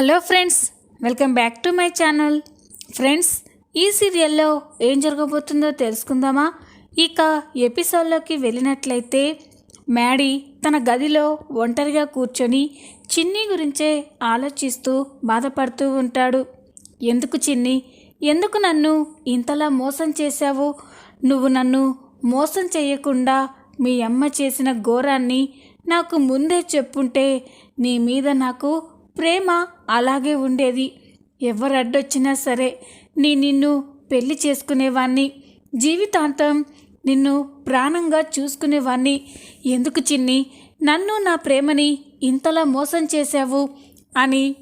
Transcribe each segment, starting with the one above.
Hello friends welcome back to my channel. Friends ఈ సీరియల్లో ఏం జరగబోతుందో తెలుసుకుందామా? ఇక ఎపిసోడ్లోకి వెళ్ళినట్లయితే మ్యాడీ తన గదిలో ఒంటరిగా కూర్చొని చిన్ని గురించే ఆలోచిస్తూ బాధపడుతూ ఉంటాడు. ఎందుకు చిన్ని? ఎందుకు నన్ను ఇంతలా మోసం చేశావు? నువ్వు నన్ను మోసం చేయకుండా మీ అమ్మ చేసిన ఘోరాన్ని నాకు ముందే చెప్పుంటే నీ మీద నాకు ప్రేమ అలాగే ఉండేది. ఎవరు అడ్డొచ్చినా సరే నీ నిన్ను పెళ్ళి చేసుకునేవాణ్ణి. జీవితాంతం నిన్ను ప్రాణంగా చూసుకునేవాణ్ణి. ఎందుకు చిన్ని? నన్ను నా ప్రేమని ఇంతలా మోసం చేశావు అని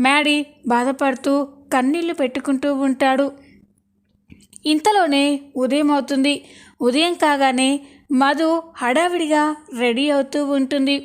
మ్యాడీ బాధపడుతూ కన్నీళ్ళు పెట్టుకుంటూ ఉంటాడు. ఇంతలోనే ఉదయం అవుతుంది. ఉదయం కాగానే మధు హడావిడిగా రెడీ అవుతూ ఉంటుంది.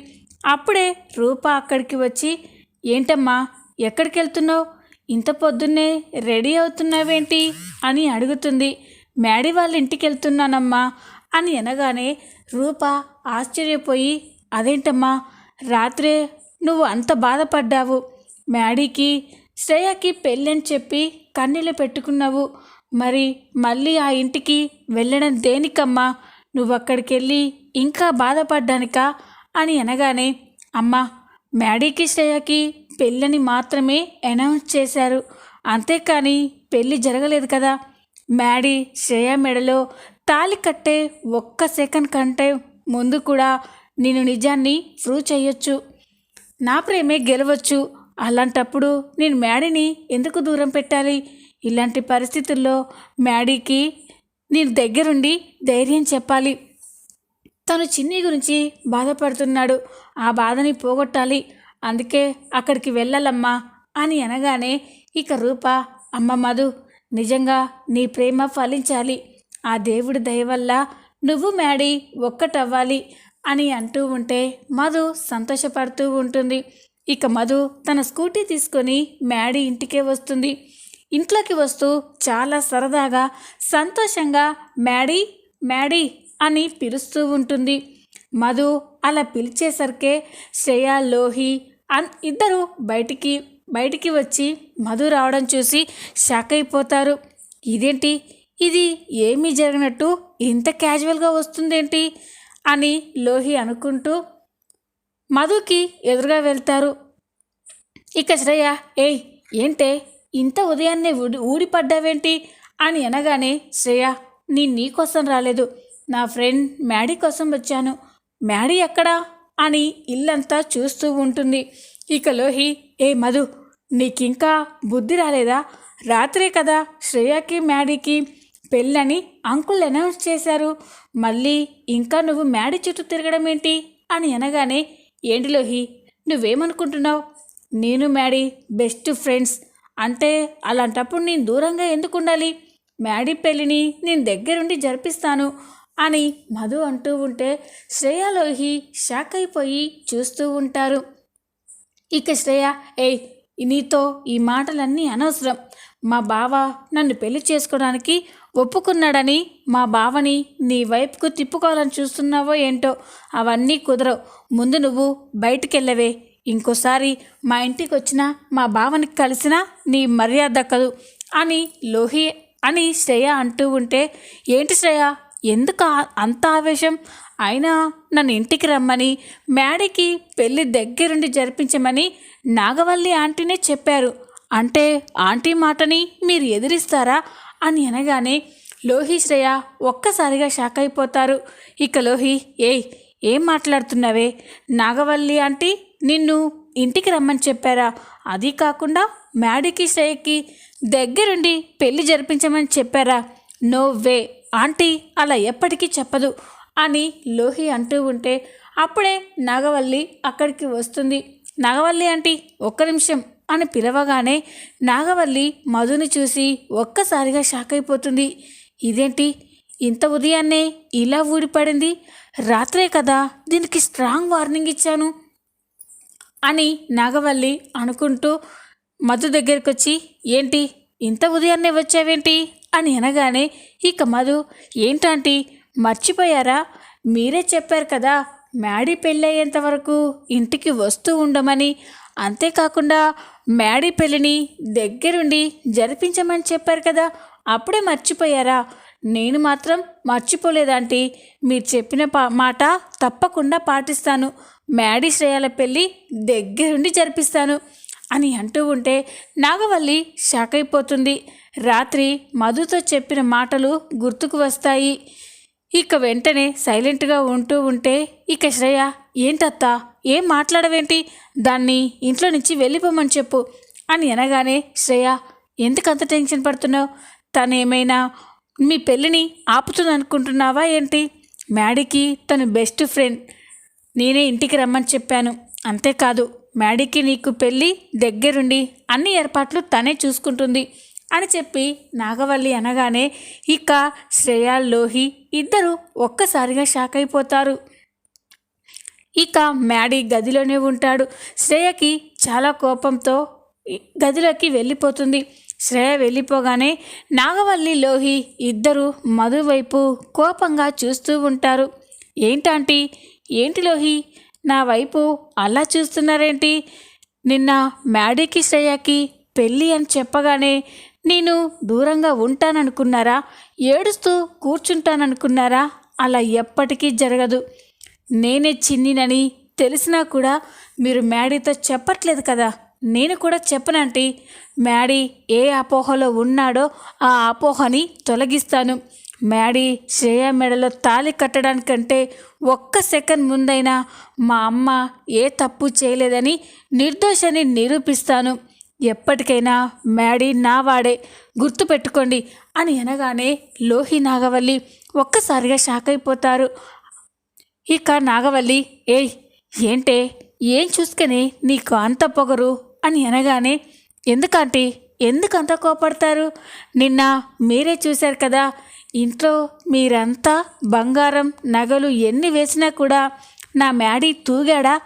అప్పుడే రూప అక్కడికి వచ్చి ఏంటమ్మా? ఎక్కడికి వెళ్తున్నావు ఇంత పొద్దున్నే రెడీ అవుతున్నావేంటి? అని అడుగుతుంది. మ్యాడీ వాళ్ళ ఇంటికి వెళ్తున్నానమ్మా అని అనగానే రూప ఆశ్చర్యపోయి అదేంటమ్మా? రాత్రే నువ్వు అంత బాధపడ్డావు. మ్యాడీకి శ్రేయకి పెళ్ళని చెప్పి కన్నీళ్ళు పెట్టుకున్నావు. మరి మళ్ళీ ఆ ఇంటికి వెళ్ళడం దేనికమ్మా? నువ్వు అక్కడికి వెళ్ళి ఇంకా బాధపడ్డానికా? అని అనగానే అమ్మా మ్యాడీకి శ్రేయకి పెళ్ళని మాత్రమే అనౌన్స్ చేశారు. అంతేకాని పెళ్ళి జరగలేదు కదా. మ్యాడీ శ్రేయ మెడలో తాలి కట్టే ఒక్క సెకండ్ కంటే ముందు కూడా నేను నిజాన్ని ప్రూవ్ చేయొచ్చు. నా ప్రేమే గెలవచ్చు. అలాంటప్పుడు నేను మ్యాడీని ఎందుకు దూరం పెట్టాలి? ఇలాంటి పరిస్థితుల్లో మ్యాడీకి నేను దగ్గరుండి ధైర్యం చెప్పాలి. తను చిన్ని గురించి బాధపడుతున్నాడు. ఆ బాధని పోగొట్టాలి. అందుకే అక్కడికి వెళ్ళాలమ్మా అని అనగానే ఇక రూప అమ్మ మధు నిజంగా నీ ప్రేమ ఫలించాలి. ఆ దేవుడి దయ వల్ల నువ్వు మ్యాడీ ఒక్కటవ్వాలి అని అంటూ ఉంటే మధు సంతోషపడుతూ ఉంటుంది. ఇక మధు తన స్కూటీ తీసుకొని మ్యాడీ ఇంటికే వస్తుంది. ఇంట్లోకి వస్తూ చాలా సరదాగా సంతోషంగా మ్యాడీ మ్యాడీ అని పిలుస్తూ ఉంటుంది. మధు అలా పిలిచేసరికే శ్రేయ లోహి అన్ ఇద్దరు బయటికి బయటికి వచ్చి మధు రావడం చూసి షాక్ అయిపోతారు. ఇదేంటి? ఇది ఏమీ జరిగినట్టు ఇంత క్యాజువల్గా వస్తుందేంటి? అని లోహి అనుకుంటూ మధుకి ఎదురుగా వెళ్తారు. ఇక శ్రేయ ఏయ్ ఏంటే? ఇంత ఉదయాన్నే ఊడి ఊడిపడ్డావేంటి? అని అనగానే శ్రేయ నీ నీకోసం రాలేదు. నా ఫ్రెండ్ మ్యాడీ కోసం వచ్చాను. మ్యాడీ ఎక్కడా? అని ఇల్లంతా చూస్తూ ఉంటుంది. ఇక లోహి ఏ మధు నీకింకా బుద్ధి రాలేదా? రాత్రే కదా శ్రేయాకి మ్యాడీకి పెళ్ళని అంకుల్ అనౌన్స్ చేశారు. మళ్ళీ ఇంకా నువ్వు మ్యాడీ చుట్టూ తిరగడం ఏంటి? అని అనగానే ఏంటి లోహి నువ్వేమనుకుంటున్నావు? నేను మ్యాడీ బెస్ట్ ఫ్రెండ్స్. అంటే అలాంటప్పుడు నేను దూరంగా ఎందుకు ఉండాలి మ్యాడీ పెళ్ళిని నేను దగ్గరుండి జరిపిస్తాను. అని మధు అంటూ ఉంటే శ్రేయలోహి షాక్ అయిపోయి చూస్తూ ఉంటారు. ఇక శ్రేయ ఏయ్ నీతో ఈ మాటలన్నీ అనవసరం. మా బావ నన్ను పెళ్ళి చేసుకోవడానికి ఒప్పుకున్నాడని మా బావని నీ వైపుకు తిప్పుకోవాలని చూస్తున్నావో ఏంటో అవన్నీ కుదరవు. ముందు నువ్వు బయటికెళ్ళవే. ఇంకోసారి మా ఇంటికి వచ్చినా మా బావని కలిసినా నీ మర్యాద దక్కదు అని లోహి అని శ్రేయ అంటూ ఉంటే ఏంటి శ్రేయ? ఎందుకు అంత ఆవేశం? అయినా నన్ను ఇంటికి రమ్మని మ్యాడీకి పెళ్ళి దగ్గరుండి జరిపించమని నాగవల్లి ఆంటీనే చెప్పారు. అంటే ఆంటీ మాటని మీరు ఎదిరిస్తారా? అని అనగానే లోహి శ్రేయ ఒక్కసారిగా షాక్ అయిపోతారు. ఇక లోహి ఏయ్ ఏం మాట్లాడుతున్నావే? నాగవల్లి ఆంటీ నిన్ను ఇంటికి రమ్మని చెప్పారా? అది కాకుండా మ్యాడీకి శ్రేయకి దగ్గరుండి పెళ్ళి జరిపించమని చెప్పారా? No way. ఆంటీ అలా ఎప్పటికీ చెప్పదు అని లోహి అంటూ ఉంటే అప్పుడే నాగవల్లి అక్కడికి వస్తుంది. నాగవల్లి ఆంటీ ఒక్క నిమిషం అని పిలవగానే నాగవల్లి మధుని చూసి ఒక్కసారిగా షాక్ అయిపోతుంది. ఇదేంటి? ఇంత ఉదయాన్నే ఇలా ఊడిపడింది రాత్రే కదా దీనికి స్ట్రాంగ్ వార్నింగ్ ఇచ్చాను అని నాగవల్లి అనుకుంటూ మధు దగ్గరికి వచ్చి ఏంటి? ఇంత ఉదయాన్నే వచ్చావేంటి? అని అనగానే ఇక మధు ఏంటంటే మర్చిపోయారా? మీరే చెప్పారు కదా మ్యాడీ పెళ్ళయ్యేంత వరకు ఇంటికి వస్తూ ఉండమని. అంతేకాకుండా మ్యాడీ పెళ్ళిని దగ్గరుండి జరిపించమని చెప్పారు కదా అప్పుడే మర్చిపోయారా? నేను మాత్రం మర్చిపోలేదంటే. మీరు చెప్పిన పా మాట తప్పకుండా పాటిస్తాను. మ్యాడీ శ్రేయాల పెళ్ళి దగ్గరుండి జరిపిస్తాను అని అంటూ ఉంటే నాగవల్లి షాక్ అయిపోతుంది రాత్రి మధుతో చెప్పిన మాటలు గుర్తుకు వస్తాయి. ఇక వెంటనే సైలెంట్గా ఉంటూ ఉంటే ఇక శ్రేయ ఏంటత్తా? ఏం మాట్లాడవేంటి? దాన్ని ఇంట్లో నుంచి వెళ్ళిపోమని చెప్పు అని అనగానే శ్రేయ ఎందుకంత టెన్షన్ పడుతున్నావు? తనేమైనా మీ పెళ్ళిని ఆపుతుందనుకుంటున్నావా ఏంటి? మ్యాడీకి తను బెస్ట్ ఫ్రెండ్. నేనే ఇంటికి రమ్మని చెప్పాను. అంతేకాదు మ్యాడీకి నీకు పెళ్ళి దగ్గరుండి అన్ని ఏర్పాట్లు తనే చూసుకుంటుంది. అని చెప్పి నాగవల్లి అనగానే ఇక శ్రేయా లోహి ఇద్దరు ఒక్కసారిగా షాక్ అయిపోతారు. ఇక మ్యాడీ గదిలోనే ఉంటాడు. శ్రేయకి చాలా కోపంతో గదిలోకి వెళ్ళిపోతుంది. శ్రేయ వెళ్ళిపోగానే నాగవల్లి లోహి ఇద్దరు మధు వైపు కోపంగా చూస్తూ ఉంటారు. ఏంటంటి? ఏంటి లోహి? నా వైపు అలా చూస్తున్నారేంటి? నిన్న మ్యాడీకి శ్రేయకి పెళ్ళి అని చెప్పగానే నేను దూరంగా ఉంటాననుకున్నారా? ఏడుస్తూ కూర్చుంటాననుకున్నారా? అలా ఎప్పటికీ జరగదు. నేనే చిన్నినని తెలిసినా కూడా మీరు మ్యాడీతో చెప్పట్లేదు కదా? నేను కూడా చెప్పనంటే మ్యాడీ ఏ అపోహలో ఉన్నాడో ఆ అపోహని తొలగిస్తాను. మ్యాడీ శ్రేయ మెడలో తాళి కట్టడానికంటే ఒక్క సెకండ్ ముందైనా మా అమ్మ ఏ తప్పు చేయలేదని నిర్దోషని నిరూపిస్తాను. ఎప్పటికైనా మ్యాడీ నా వాడే గుర్తుపెట్టుకోండి అని అనగానే లోహి నాగవల్లి ఒక్కసారిగా షాక్ అయిపోతారు. ఇక నాగవల్లి ఏయ్ ఏంటే? ఏం చూసుకొని నీకు అంత పొగరు? అని అనగానే ఎందుకంటే? ఎందుకంత కోపడతారు? నిన్న మీరే చూశారు కదా ఇంట్లో మీరంతా బంగారం నగలు ఎన్ని వేసినా కూడా నా మ్యాడీ తూగాడా?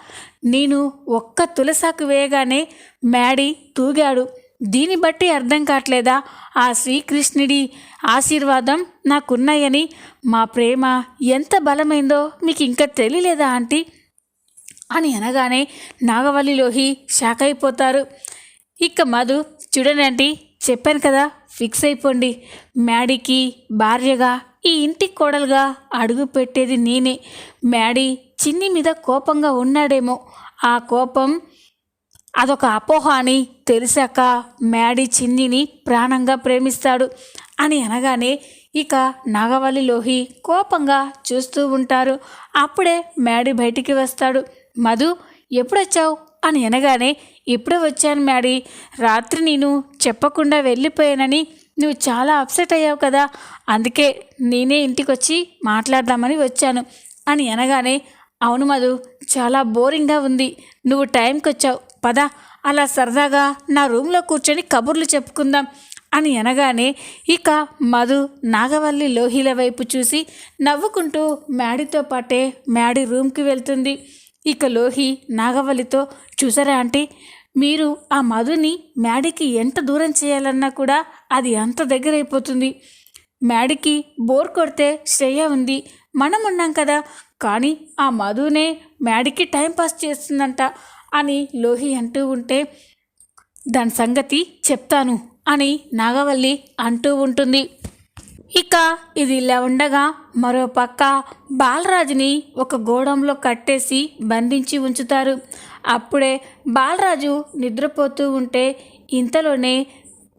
నేను ఒక్క తులసాకు వేయగానే మ్యాడీ తూగాడు. దీన్ని బట్టి అర్థం కావట్లేదా? ఆ శ్రీకృష్ణుడి ఆశీర్వాదం నాకున్నాయని. మా ప్రేమ ఎంత బలమైందో మీకు ఇంకా తెలియలేదా ఆంటీ? అని అనగానే నాగవల్లిలోహి షాక్ అయిపోతారు ఇక మధు చూడండి చెప్పాను కదా ఫిక్స్ అయిపోండి. మ్యాడీకి భార్యగా ఈ ఇంటి కోడలుగా అడుగు పెట్టేది నేనే. మ్యాడీ చిన్ని మీద కోపంగా ఉన్నాడేమో. ఆ కోపం అదొక అపోహ అని తెలిసాక మ్యాడీ చిన్నిని ప్రాణంగా ప్రేమిస్తాడు అని అనగానే ఇక నాగవల్లి లోహి కోపంగా చూస్తూ ఉంటారు. అప్పుడే మ్యాడీ బయటికి వస్తాడు. మధు ఎప్పుడొచ్చావు? అని అనగానే ఇప్పుడే వచ్చాను మ్యాడీ. రాత్రి నేను చెప్పకుండా వెళ్ళిపోయానని నువ్వు చాలా అప్సెట్ అయ్యావు కదా. అందుకే నేనే ఇంటికి వచ్చి మాట్లాడదామని వచ్చాను. అని అనగానే అవును మధు చాలా బోరింగ్గా ఉంది. నువ్వు టైంకి వచ్చావు పద అలా సరదాగా నా రూమ్లో కూర్చొని కబుర్లు చెప్పుకుందాం అని అనగానే ఇక మధు నాగవల్లి లోహిల వైపు చూసి నవ్వుకుంటూ మ్యాడీతో పాటే మ్యాడీ రూమ్కి వెళ్తుంది. ఇక లోహి నాగవల్లితో చూసారా ఆంటీ మీరు ఆ మధుని మ్యాడీకి ఎంత దూరం చేయాలన్నా కూడా అది అంత దగ్గర అయిపోతుంది మ్యాడీకి బోర్ కొడితే శ్రేయ ఉంది. మనం ఉన్నాం కదా కానీ ఆ మధునే మ్యాడీకి టైంపాస్ చేస్తుందంట అని లోహి అంటూ ఉంటే దాని సంగతి చెప్తాను అని నాగవల్లి అంటూ ఉంటుంది. ఇక ఇది ఇలా ఉండగా మరో పక్క బాలరాజుని ఒక గోడంలో కట్టేసి బంధించి ఉంచుతారు. అప్పుడే బాలరాజు నిద్రపోతూ ఉంటే ఇంతలోనే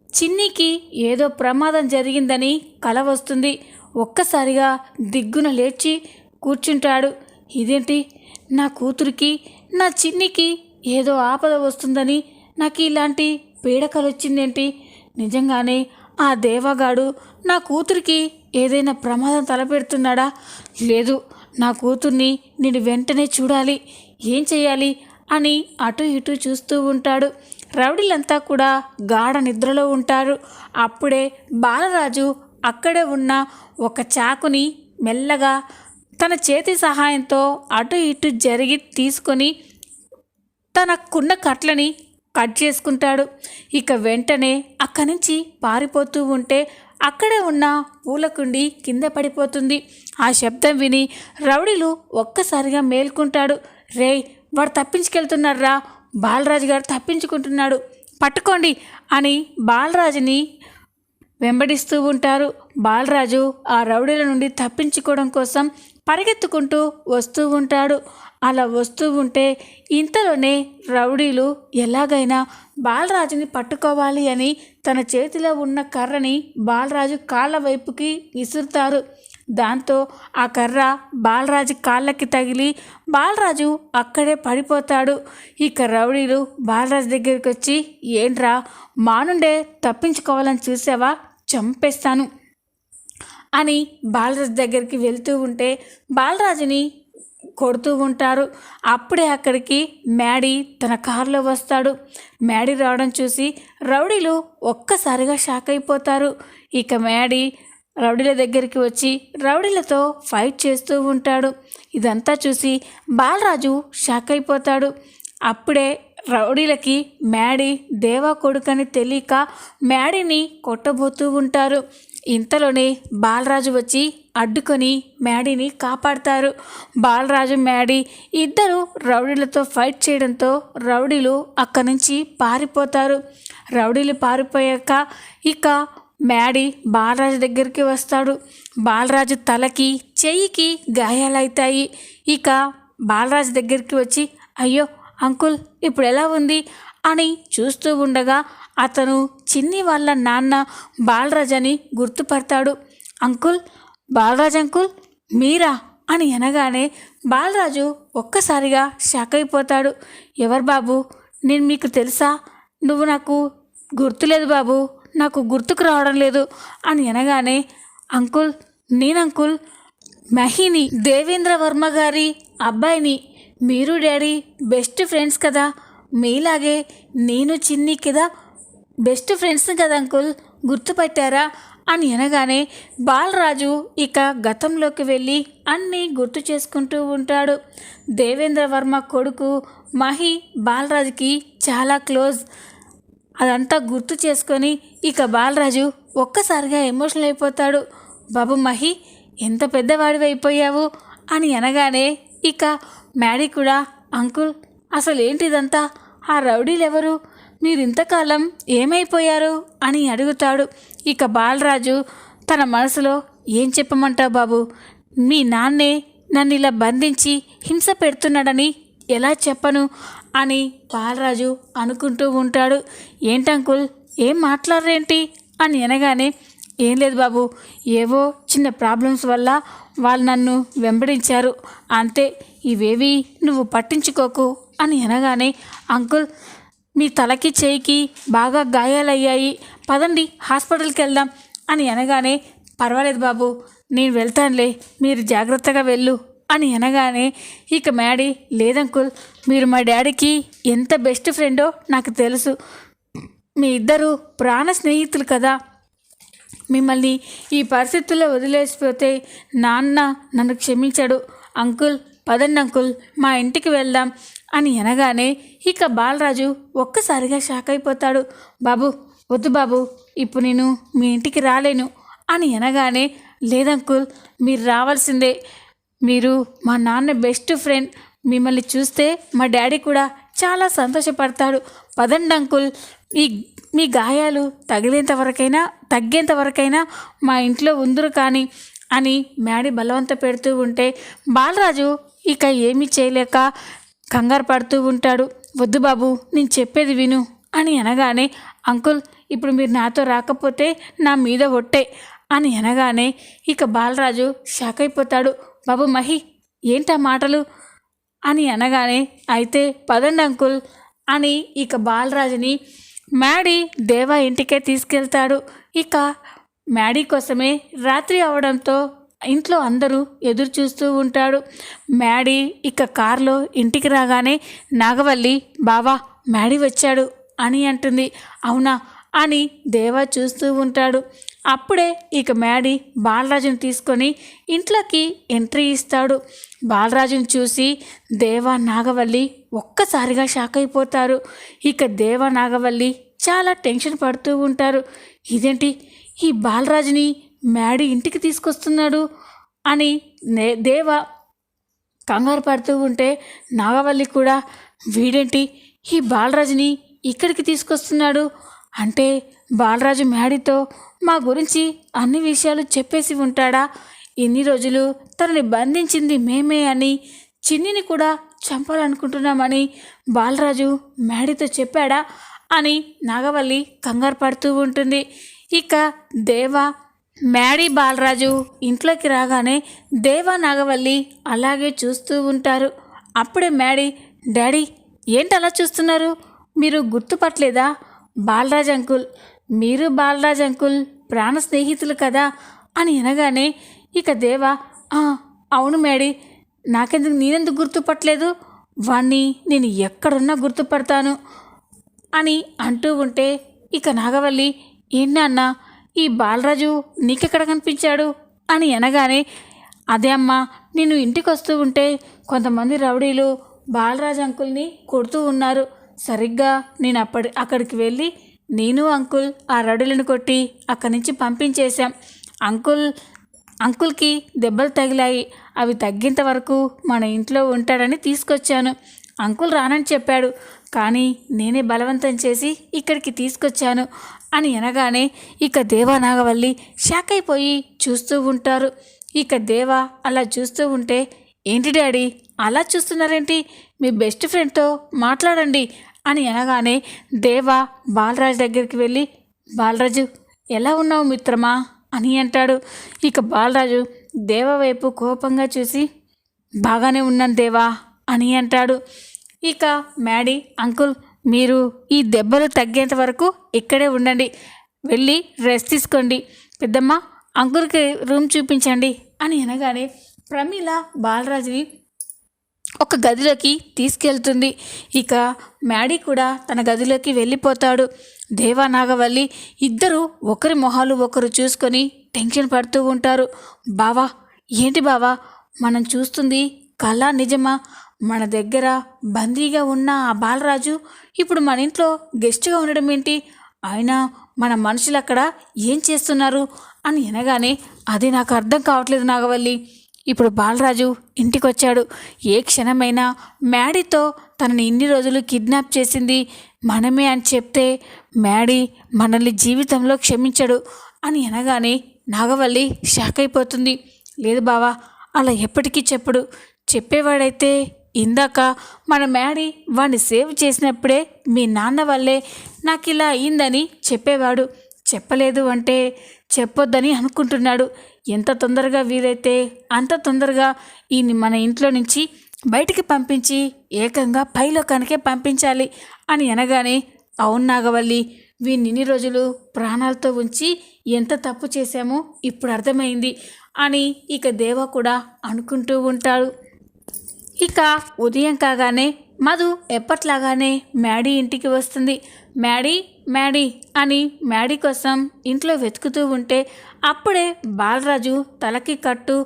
చిన్నికి ఏదో ప్రమాదం జరిగిందని కల వస్తుంది. ఒక్కసారిగా దిగ్గున లేచి కూర్చుంటాడు. ఇదేంటి? నా కూతురికి నా చిన్నికి ఏదో ఆపద వస్తుందని నాకు ఇలాంటి పీడకలు వచ్చిందేంటి నిజంగానే ఆ దేవగాడు నా కూతురికి ఏదైనా ప్రమాదం తలపెడుతున్నాడా? లేదు నా కూతుర్ని నేను వెంటనే చూడాలి. ఏం చేయాలి అని అటు ఇటు చూస్తూ ఉంటాడు. రౌడీలంతా కూడా గాఢ నిద్రలో ఉంటారు. అప్పుడే బాలరాజు అక్కడే ఉన్న ఒక చాకుని మెల్లగా తన చేతి సహాయంతో అటు ఇటు జరిగి తీసుకొని తనకున్న కట్లని కట్ చేసుకుంటాడు. ఇక వెంటనే అక్కడి నుంచి పారిపోతూ ఉంటే అక్కడే ఉన్న పూలకుండి కింద పడిపోతుంది. ఆ శబ్దం విని రౌడీలు ఒక్కసారిగా మేల్కుంటాడు. రేయ్ వాడు తప్పించుకెళ్తున్నారా బాలరాజు గారు తప్పించుకుంటున్నాడు. పట్టుకోండి అని బాలరాజుని వెంబడిస్తూ ఉంటారు. బాలరాజు ఆ రౌడీల నుండి తప్పించుకోవడం కోసం పరిగెత్తుకుంటూ వస్తూ ఉంటాడు. అలా వస్తూ ఉంటే ఇంతలోనే రౌడీలు ఎలాగైనా బాలరాజుని పట్టుకోవాలి అని తన చేతిలో ఉన్న కర్రని బాలరాజు కాళ్ళ వైపుకి విసురుతారు. దాంతో ఆ కర్ర బాలరాజు కాళ్ళకి తగిలి బాలరాజు అక్కడే పడిపోతాడు. ఇక రౌడీలు బాలరాజు దగ్గరికి వచ్చి ఏంట్రా మా నుండే తప్పించుకోవాలని చూసావా? చంపేస్తాను. అని బాలరాజు దగ్గరికి వెళ్తూ ఉంటే బాలరాజుని కొడుతూ ఉంటారు. అప్పుడే అక్కడికి మ్యాడీ తన కారులో వస్తాడు. మ్యాడీ రావడం చూసి రౌడీలు ఒక్కసారిగా షాక్ అయిపోతారు. ఇక మ్యాడీ రౌడీల దగ్గరికి వచ్చి రౌడీలతో ఫైట్ చేస్తూ ఉంటాడు. ఇదంతా చూసి బాలరాజు షాక్ అయిపోతాడు. అప్పుడే రౌడీలకి మ్యాడీ దేవా కొడుకని తెలియక మ్యాడీని కొట్టబోతూ ఉంటారు. ఇంతలోనే బాలరాజు వచ్చి అడ్డుకొని మ్యాడీని కాపాడతారు. బాలరాజు మ్యాడీ ఇద్దరు రౌడీలతో ఫైట్ చేయడంతో రౌడీలు అక్కడి నుంచి పారిపోతారు. రౌడీలు పారిపోయాక ఇక మ్యాడీ బాలరాజు దగ్గరికి వస్తాడు. బాలరాజు తలకి చెయ్యికి గాయాలవుతాయి ఇక బాలరాజు దగ్గరికి వచ్చి అయ్యో అంకుల్ ఇప్పుడు ఎలా ఉంది? అని చూస్తూ ఉండగా అతను చిన్ని వాళ్ళ నాన్న బాలరాజ్ అని గుర్తుపడతాడు. అంకుల్ బాలరాజ్ అంకుల్ మీరా? అని అనగానే బాలరాజు ఒక్కసారిగా షాక్ అయిపోతాడు. ఎవరు బాబు? నేను మీకు తెలుసా? నువ్వు నాకు గుర్తులేదు బాబు. నాకు గుర్తుకు రావడం లేదు. అని అనగానే అంకుల్ నేను అంకుల్ మహిని దేవేంద్ర వర్మ గారి అబ్బాయిని. మీరు డాడీ బెస్ట్ ఫ్రెండ్స్ కదా. మీలాగే నేను చిన్ని కదా. బెస్ట్ ఫ్రెండ్స్ కదా అంకుల్? గుర్తుపట్టారా? అని అనగానే బాలరాజు ఇక గతంలోకి వెళ్ళి అన్నీ గుర్తు చేసుకుంటూ ఉంటాడు. దేవేంద్ర వర్మ కొడుకు మహి బాలరాజుకి చాలా క్లోజ్. అదంతా గుర్తు చేసుకొని ఇక బాలరాజు ఒక్కసారిగా ఎమోషనల్ అయిపోతాడు. బాబు మహి ఎంత పెద్దవాడివి అయిపోయావు? అని అనగానే ఇక మ్యాడీ కూడా అంకుల్ అసలు ఏంటిదంతా ఆ రౌడీలు ఎవరు మీరు ఇంతకాలం ఏమైపోయారు? అని అడుగుతాడు. ఇక బాలరాజు తన మనసులో ఏం చెప్పమంటావు బాబు? మీ నాన్నే నన్ను ఇలా బంధించి హింస పెడుతున్నాడని ఎలా చెప్పను? అని బాలరాజు అనుకుంటూ ఉంటాడు. ఏంటంకుల్ ఏం మాట్లాడరేంటి? అని అనగానే ఏం లేదు బాబు. ఏవో చిన్న ప్రాబ్లమ్స్ వల్ల వాళ్ళు నన్ను వెంబడించారు. అంతే. ఇవేవి నువ్వు పట్టించుకోకు. అని అనగానే అంకుల్ మీ తలకి చేయికి బాగా గాయాలయ్యాయి. పదండి హాస్పిటల్కి వెళ్దాం అని అనగానే పర్వాలేదు బాబు నేను వెళ్తానులే మీరు జాగ్రత్తగా వెళ్ళు అని అనగానే ఇక మ్యాడీ లేదంకుల్ మీరు మా డాడీకి ఎంత బెస్ట్ ఫ్రెండో నాకు తెలుసు. మీ ఇద్దరు ప్రాణ స్నేహితులు కదా. మిమ్మల్ని ఈ పరిస్థితుల్లో వదిలేసిపోతే నాన్న నన్ను క్షమించాడు. అంకుల్ పదండి అంకుల్ మా ఇంటికి వెళ్దాం అని అనగానే ఇక బాలరాజు ఒక్కసారిగా షాక్ అయిపోతాడు. బాబు వద్దు బాబు ఇప్పుడు నేను మీ ఇంటికి రాలేను అని అనగానే లేదంకుల్ మీరు రావాల్సిందే. మీరు మా నాన్న బెస్ట్ ఫ్రెండ్ మిమ్మల్ని చూస్తే మా డాడీ కూడా చాలా సంతోషపడతాడు. పదండి అంకుల్ మీ మీ గాయాలు తగిలేంత వరకైనా తగ్గేంత వరకైనా మా ఇంట్లో ఉందరు కానీ అని మ్యాడీ బలవంత పెడుతూ ఉంటే బాలరాజు ఇక ఏమీ చేయలేక కంగారు పడుతూ ఉంటాడు. వద్దు బాబు నేను చెప్పేది విను అని అనగానే అంకుల్ ఇప్పుడు మీరు నాతో రాకపోతే నా మీద ఒట్టే అని అనగానే ఇక బాలరాజు షాక్ అయిపోతాడు. బాబు మహి ఏంటా మాటలు? అని అనగానే అయితే పదండి అంకుల్ అని ఇక బాలరాజుని మ్యాడీ దేవా ఇంటికే తీసుకెళ్తాడు. ఇక మ్యాడీ కోసమే రాత్రి అవడంతో ఇంట్లో అందరూ ఎదురు చూస్తూ ఉంటాడు. మ్యాడీ ఇక కారులో ఇంటికి రాగానే నాగవల్లి బావా మ్యాడీ వచ్చాడు అని అంటుంది. అవునా? అని దేవా చూస్తూ ఉంటాడు. అప్పుడే ఇక మ్యాడీ బాలరాజుని తీసుకొని ఇంట్లోకి ఎంట్రీ ఇస్తాడు. బాలరాజుని చూసి దేవా నాగవల్లి ఒక్కసారిగా షాక్ అయిపోతారు. ఇక దేవా నాగవల్లి చాలా టెన్షన్ పడుతూ ఉంటారు. ఇదేంటి? ఈ బాలరాజుని మ్యాడీ ఇంటికి తీసుకొస్తున్నాడు అని నే దేవ కంగారు పడుతూ ఉంటే నాగవల్లి కూడా వీడేంటి ఈ బాలరాజుని ఇక్కడికి తీసుకొస్తున్నాడు అంటే బాలరాజు మ్యాడీతో మా గురించి అన్ని విషయాలు చెప్పేసి ఉంటాడా? ఇన్ని రోజులు తనని బంధించింది మేమే అని చిన్నిని కూడా చంపాలనుకుంటున్నామని బాలరాజు మ్యాడీతో చెప్పాడా? అని నాగవల్లి కంగారు పడుతూ ఉంటుంది. ఇక దేవ మ్యాడీ బాలరాజు ఇంట్లోకి రాగానే దేవా నాగవల్లి అలాగే చూస్తూ ఉంటారు. అప్పుడే మ్యాడీ డాడీ ఏంటి అలా చూస్తున్నారు? మీరు గుర్తుపట్టలేదా? బాలరాజ్ అంకుల్ మీరు బాలరాజ్ అంకుల్ ప్రాణ స్నేహితులు కదా? అని అనగానే ఇక దేవా అవును మేడీ నాకెందుకు నేనెందుకు గుర్తుపట్టలేదు? వాణ్ణి నేను ఎక్కడున్నా గుర్తుపడతాను అని అంటూ ఉంటే ఇక నాగవల్లి ఏంటన్నా ఈ బాలరాజు నీకెక్కడ కనిపించాడు? అని అనగానే అదే అమ్మా నేను ఇంటికి వస్తూ ఉంటే కొంతమంది రౌడీలు బాలరాజు అంకుల్ని కొడుతూ ఉన్నారు. సరిగ్గా నేను అప్పటి అక్కడికి వెళ్ళి నేను అంకుల్ ఆ రౌడీలను కొట్టి అక్కడి నుంచి పంపించేశాం. అంకుల్ అంకుల్కి దెబ్బలు తగిలాయి. అవి తగ్గేంత వరకు మన ఇంట్లో ఉంటాడని తీసుకొచ్చాను. అంకుల్ రానని చెప్పాడు. కానీ నేనే బలవంతం చేసి ఇక్కడికి తీసుకొచ్చాను. అని అనగానే ఇక దేవా నాగవల్లి షాక్ అయిపోయి చూస్తూ ఉంటారు. ఇక దేవా అలా చూస్తూ ఉంటే ఏంటి డాడీ అలా చూస్తున్నారేంటి? మీ బెస్ట్ ఫ్రెండ్తో మాట్లాడండి అని అనగానే దేవా బాలరాజు దగ్గరికి వెళ్ళి బాలరాజు ఎలా ఉన్నావు మిత్రమా? అని అంటాడు. ఇక బాలరాజు దేవ వైపు కోపంగా చూసి బాగానే ఉన్నాను దేవా అని అంటాడు. ఇక మ్యాడీ అంకుల్ మీరు ఈ దెబ్బలు తగ్గేంత వరకు ఇక్కడే ఉండండి. వెళ్ళి రెస్ట్ తీసుకోండి. పెద్దమ్మ అంకుల్కి రూమ్ చూపించండి అని అనగానే ప్రమీల బాలరాజుని ఒక గదిలోకి తీసుకెళ్తుంది. ఇక మ్యాడీ కూడా తన గదిలోకి వెళ్ళిపోతాడు. దేవా నాగవల్లి ఇద్దరు ఒకరి మొహాలు ఒకరు చూసుకొని టెన్షన్ పడుతూ ఉంటారు. బావా ఏంటి బావా? మనం చూస్తుంది కళ నిజమా? మన దగ్గర బందీగా ఉన్న ఆ బాలరాజు ఇప్పుడు మన ఇంట్లో గెస్ట్గా ఉండడం ఏంటి? అయినా మన మనుషులు అక్కడ ఏం చేస్తున్నారు? అని అనగానే అది నాకు అర్థం కావట్లేదు నాగవల్లి. ఇప్పుడు బాలరాజు ఇంటికి వచ్చాడు ఏ క్షణమైనా మ్యాడీతో తనని ఇన్ని రోజులు కిడ్నాప్ చేసింది మనమే అని చెప్తే మ్యాడీ మనల్ని జీవితంలో క్షమించడు అని అనగానే నాగవల్లి షాక్ అయిపోతుంది లేదు బావా అలా ఎప్పటికీ చెప్పడు. చెప్పేవాడైతే ఇందాక మన మ్యాడీ వాడిని సేవ్ చేసినప్పుడే మీ నాన్న వల్లే నాకు ఇలా అయిందని చెప్పేవాడు. చెప్పలేదు అంటే చెప్పొద్దని అనుకుంటున్నాడు. ఎంత తొందరగా వీలైతే అంత తొందరగా ఈయన్ని మన ఇంట్లో నుంచి బయటికి పంపించి ఏకంగా పైలోకానికే పంపించాలి అని అనగానే అవును నాగవల్లి వీన్ని ఇన్ని రోజులు ప్రాణాలతో ఉంచి ఎంత తప్పు చేశామో ఇప్పుడు అర్థమైంది అని ఇక దేవ కూడా అనుకుంటూ ఉంటాడు. ఇక ఉదయం కాగానే మధు ఎప్పట్లాగానే మ్యాడీ ఇంటికి వస్తుంది. మ్యాడీ మ్యాడీ అని మ్యాడీ కోసం ఇంట్లో వెతుకుతూ ఉంటే అప్పుడే బాలరాజు తలకి కట్టు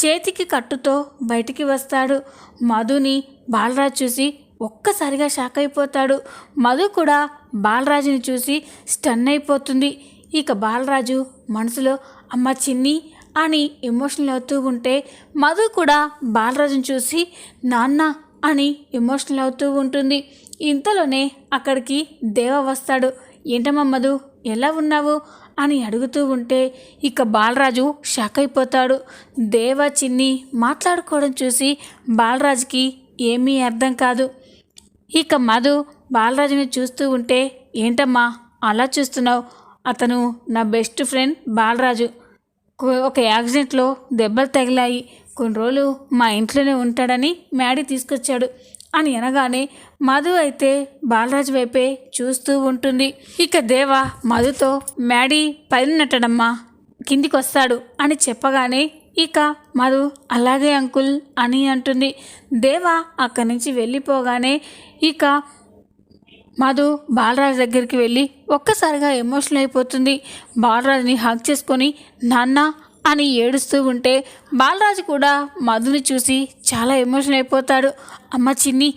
చేతికి కట్టుతో బయటికి వస్తాడు. మధుని బాలరాజు చూసి ఒక్కసారిగా షాక్ అయిపోతాడు. మధు కూడా బాలరాజుని చూసి స్టన్ అయిపోతుంది. ఇక బాలరాజు మనసులో అమ్మ చిన్ని అని ఎమోషనల్ అవుతూ ఉంటే మధు కూడా బాలరాజును చూసి నాన్న అని ఎమోషనల్ అవుతూ ఉంటుంది. ఇంతలోనే అక్కడికి దేవ వస్తాడు. ఏంటమ్మా మధు ఎలా ఉన్నావు? అని అడుగుతూ ఉంటే ఇక బాలరాజు షాక్ అయిపోతాడు. దేవ చిన్ని మాట్లాడుకోవడం చూసి బాలరాజుకి ఏమీ అర్థం కాదు. ఇక మధు బాలరాజుని చూస్తూ ఉంటే ఏంటమ్మా అలా చూస్తున్నావు? అతను నా బెస్ట్ ఫ్రెండ్ బాలరాజు. ఒక యాక్సిడెంట్లో దెబ్బలు తగిలాయి. కొన్ని రోజులు మా ఇంట్లోనే ఉంటాడని మ్యాడీ తీసుకొచ్చాడు. అని అనగానే మధు అయితే బాలరాజు వైపే చూస్తూ ఉంటుంది. ఇక దేవ మధుతో మ్యాడీ పైనట్టడమ్మా కిందికి వస్తాడు అని చెప్పగానే ఇక మధు అలాగే అంకుల్ అని అంటుంది. దేవ అక్కడి నుంచి వెళ్ళిపోగానే ఇక మధు బాలరాజు దగ్గరికి వెళ్ళి ఒక్కసారిగా ఎమోషనల్ అయిపోతుంది. బాలరాజుని హక్ చేసుకొని నాన్న అని ఏడుస్తూ ఉంటే బాలరాజు కూడా మధుని చూసి చాలా ఎమోషనల్ అయిపోతాడు. అమ్మ చిన్ని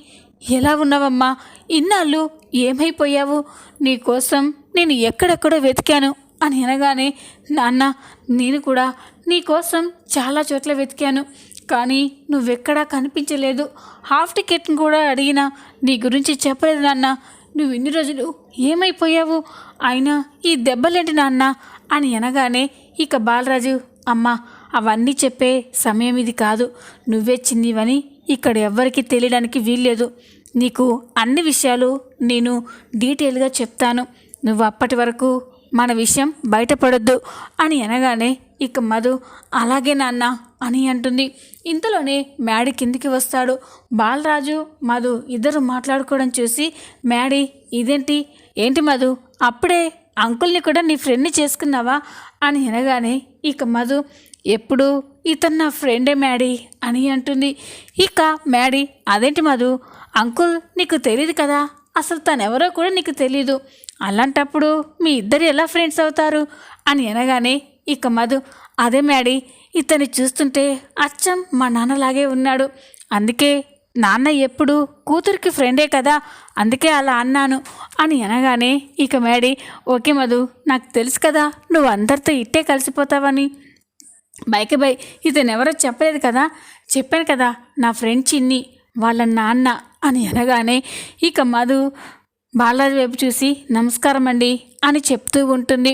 ఎలా ఉన్నావమ్మా? ఇన్నాళ్ళు ఏమైపోయావు? నీ కోసం నేను ఎక్కడెక్కడో వెతికాను అని అనగానే నాన్న నేను కూడా నీ కోసం చాలా చోట్ల వెతికాను. కానీ నువ్వెక్కడా కనిపించలేదు. హాఫ్ టికెట్ని కూడా అడిగినా నీ గురించి చెప్పలేదు నాన్న. నువ్వు ఇన్ని రోజులు ఏమైపోయావు? అయినా ఈ దెబ్బలేంటి నాన్న? అని అనగానే ఇక బాలరాజు అమ్మ అవన్నీ చెప్పే సమయం ఇది కాదు. నువ్వే చిన్నివని ఇక్కడ ఎవ్వరికీ తెలియడానికి వీల్లేదు. నీకు అన్ని విషయాలు నేను డీటెయిల్గా చెప్తాను. నువ్వు అప్పటి వరకు మన విషయం బయటపడొద్దు అని అనగానే ఇక మధు అలాగే నాన్న అని అంటుంది. ఇంతలోనే మ్యాడీ కిందికి వస్తాడు. బాలరాజు మధు ఇద్దరు మాట్లాడుకోవడం చూసి మ్యాడీ ఇదేంటి? ఏంటి మధు? అప్పుడే అంకుల్ని కూడా నీ ఫ్రెండ్ని చేసుకున్నావా? అని అనగానే ఇక మధు ఎప్పుడు? ఇతను నా ఫ్రెండే మ్యాడీ అని అంటుంది. ఇక మ్యాడీ అదేంటి మధు? అంకుల్ నీకు తెలియదు కదా? అసలు తనెవరో కూడా నీకు తెలీదు. అలాంటప్పుడు మీ ఇద్దరు ఎలా ఫ్రెండ్స్ అవుతారు? అని అనగానే ఇక మధు అదే మ్యాడీ ఇతన్ని చూస్తుంటే అచ్చం మా నాన్నలాగే ఉన్నాడు. అందుకే నాన్న ఎప్పుడు కూతురికి ఫ్రెండే కదా అందుకే అలా అన్నాను అని అనగానే ఇక మ్యాడీ ఓకే మధు నాకు తెలుసు కదా నువ్వు అందరితో ఇట్టే కలిసిపోతావని. బైక్ బై ఇతను ఎవరో చెప్పలేదు కదా చెప్పాను కదా నా ఫ్రెండ్ చిన్ని వాళ్ళ నాన్న అని అనగానే ఇక మధు బాలాజీ వైపు చూసి నమస్కారం అండి అని చెప్తూ ఉంటుంది.